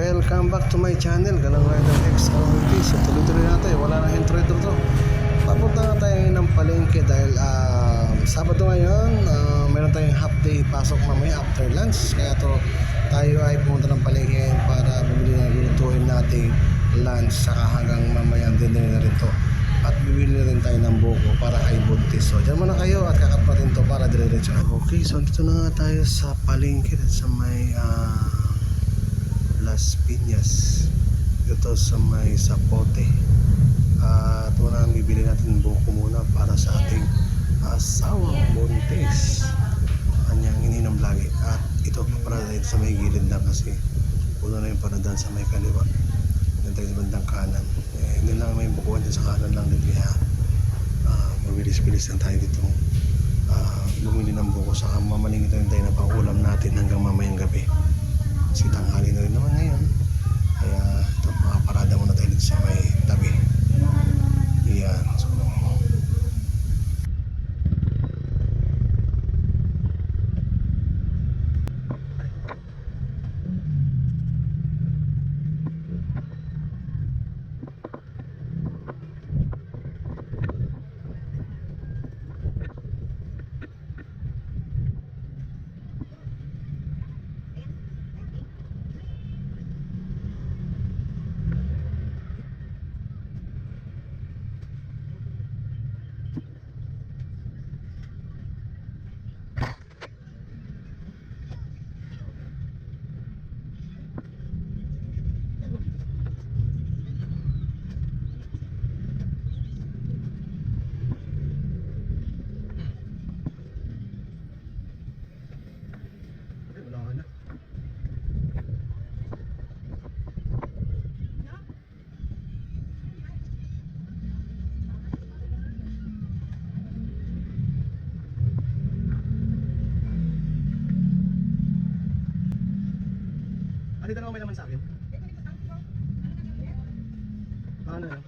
welcome back to my channel, Galang Rider X Community. So tuloy-tuloy natin, wala na intro-intro to. Papunta na tayo ng palengke dahil ah, Sabado ngayon, ah, meron tayong half day pasok mamaya after lunch. Kaya to tayo ay pumunta ng palengke para bumili ng lulutuin nating lunch saka hanggang mamaya dinner na rin to. At bibili na rin tayo ng buko para kay Buntis. So dyan muna kayo at kakat to para dire-diretso. Okay, so dito na nga tayo sa palengke sa may ah, Las Piñas. Ito sa may Sapote at muna ang bibili natin buko muna para sa ating asawang buntis kanyang ininom lagi. At ito para dito sa may gilid lang kasi puno na yung paradan sa may kaliwa. Yung tayo sa bandang kanan. Eh, hindi lang may bukuan sa kanan lang din kaya ah, mabilis-bilis lang tayo dito. Ah, bumili ng buko. Saka mamalingit rin tayo na pang ulam natin hanggang mamayang gabi kasi tanghali na rin naman ngayon kaya ito makaparada muna tayo dito sa may tabi yan so Ano dalawa may naman sa akin? Ano na?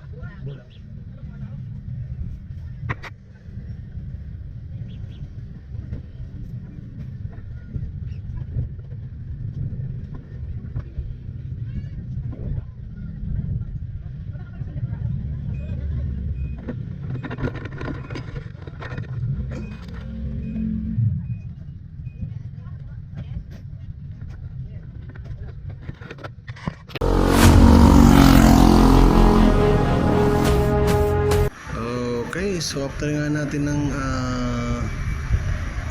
So after nga natin ng ah,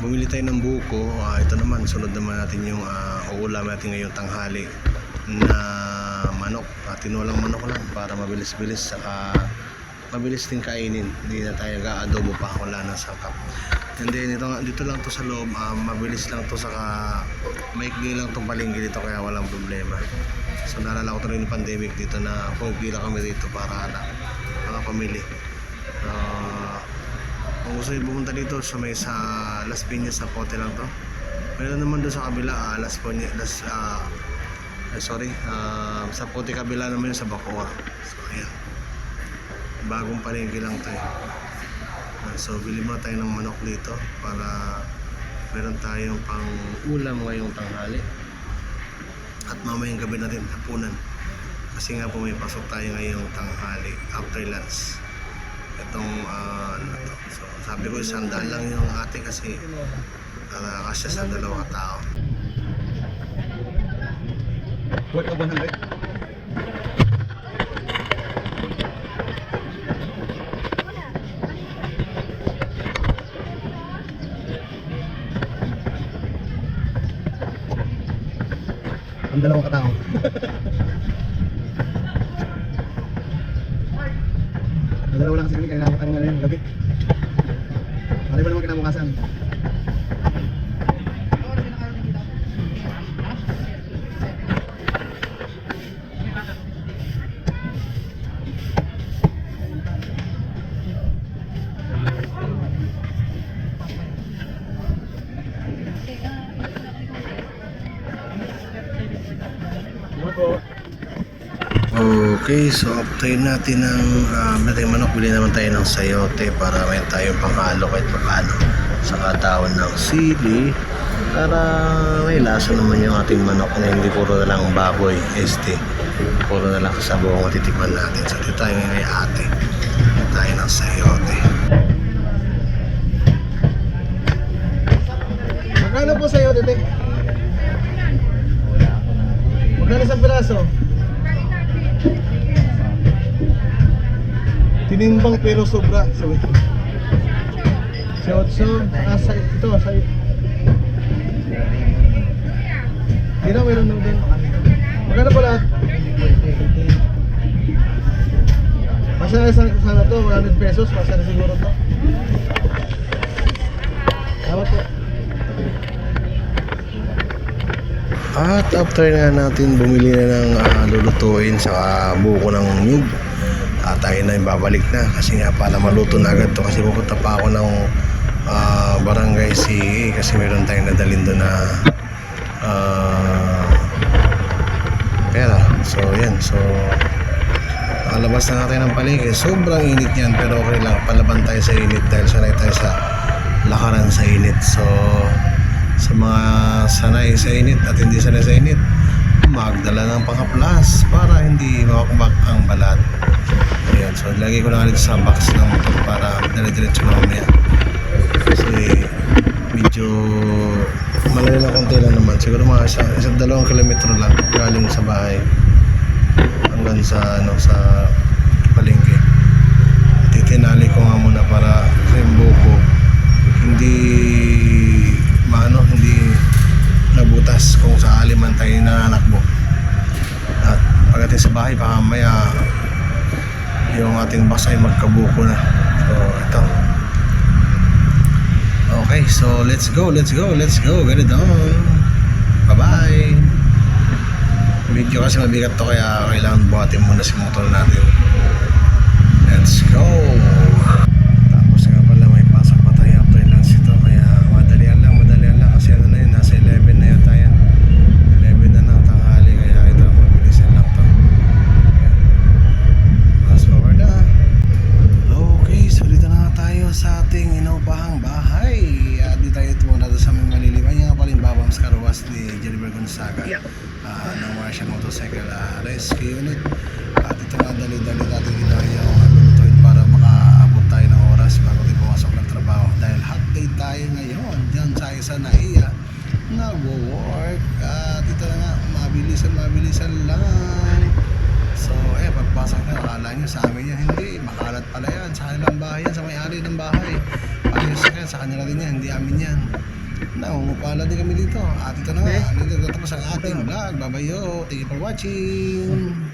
bumili tayo ng buko, ah, ito naman, sunod naman natin yung uh, uulam natin ngayong tanghali na manok. Uh, tinulang manok lang para mabilis-bilis saka mabilis din kainin. Hindi na tayo ga-adobo pa wala na sakap. And then ito, dito lang to sa loob, ah, mabilis lang to saka maikli lang tong palengke dito kaya walang problema. So naalala ko rin yung pandemic dito na pumipila kami dito para na mga pamili. Kung gusto nyo pumunta dito sa may sa Las Piñas sa Pote lang to. Meron naman doon sa kabila ah, Las Piñas Las, ay, sorry ah, sa Pote kabila naman yun sa Bacoa. So ayan. Bagong palengke lang to. Ah, so bili mo tayo ng manok dito para meron tayong pang ulam ngayong tanghali. At mamayang gabi na din hapunan. Kasi nga po may pasok tayo ngayong tanghali after lunch itong ah, ano to. So, sabi ko isang lang yung ate kasi uh, kasya sa dalawa tao. Worth of 100? Ang dalawang katao. dalawa lang kasi kami Okay, so after natin ng uh, natin manok, bili naman tayo ng sayote para may tayong panghalo kahit paano. Saka tawon ng sili, Para may lasa naman yung ating manok na hindi puro na lang baboy, este. Puro na lang kasabong matitikman natin. So dito tayo ngayon kay ate. Tayo ng sayote. Magkano po sa'yo, Tete? Magkano sa piraso? Tinimbang pero sobra. Sabi. Sa otso, ah, sa ito, sa Hindi na, meron na doon. Magkano lahat? Masaya sa sana to, 100 pesos, masaya na siguro to. Salamat po. At after nga natin bumili na ng ah, lulutuin sa buko ng nyug at tayo na yung babalik na kasi nga para maluto na agad to kasi pupunta pa ako ng ah, barangay CA kasi meron tayong nadalin doon na ah, pera so yan so Alabas na natin ng palengke. Sobrang init yan pero okay lang. Palaban tayo sa init dahil sanay tayo sa lakaran sa init. So, sa mga sanay sa init at hindi sanay sa init, magdala ng pangaplas para hindi mawakbak ang balat. Ayan. So, lagay ko na ulit sa box ng motor para dire-diretso na mamaya. Kasi medyo malayo na konti lang naman. Siguro mga isa, isang dalawang kilometro lang galing sa bahay hanggang sa ano sa palengke. Titinali ko nga muna para sa buko hindi maano hindi nabutas kung sakali man tayo nananakbo. At pagdating sa bahay baka maya yung ating box ay magkabuko na. So ito. Okay, so let's go, let's go, let's go. Get it on. Bye-bye. Medyo kasi mabigat to kaya kailangan buhatin muna si motor natin. Let's go! At ito nga dali-dali natin ginawa yung lulutuin para makaabot tayo ng oras bago tayo pumasok ng trabaho. Dahil hot day tayo ngayon dyan sa isa na iya nagwo-work. At ito na nga, mabilisan, mabilisan lang. So, eh, pagpasok na, akala nyo sa amin yan, hindi, makalat pala yan, sa kanilang bahay yan, sa may-ari ng bahay. Ayos yan, sa kanila din yan, hindi amin yan. Nangungupala din kami dito. At ito na nga, dito natapos ang ating vlog. Babayo, thank you for watching.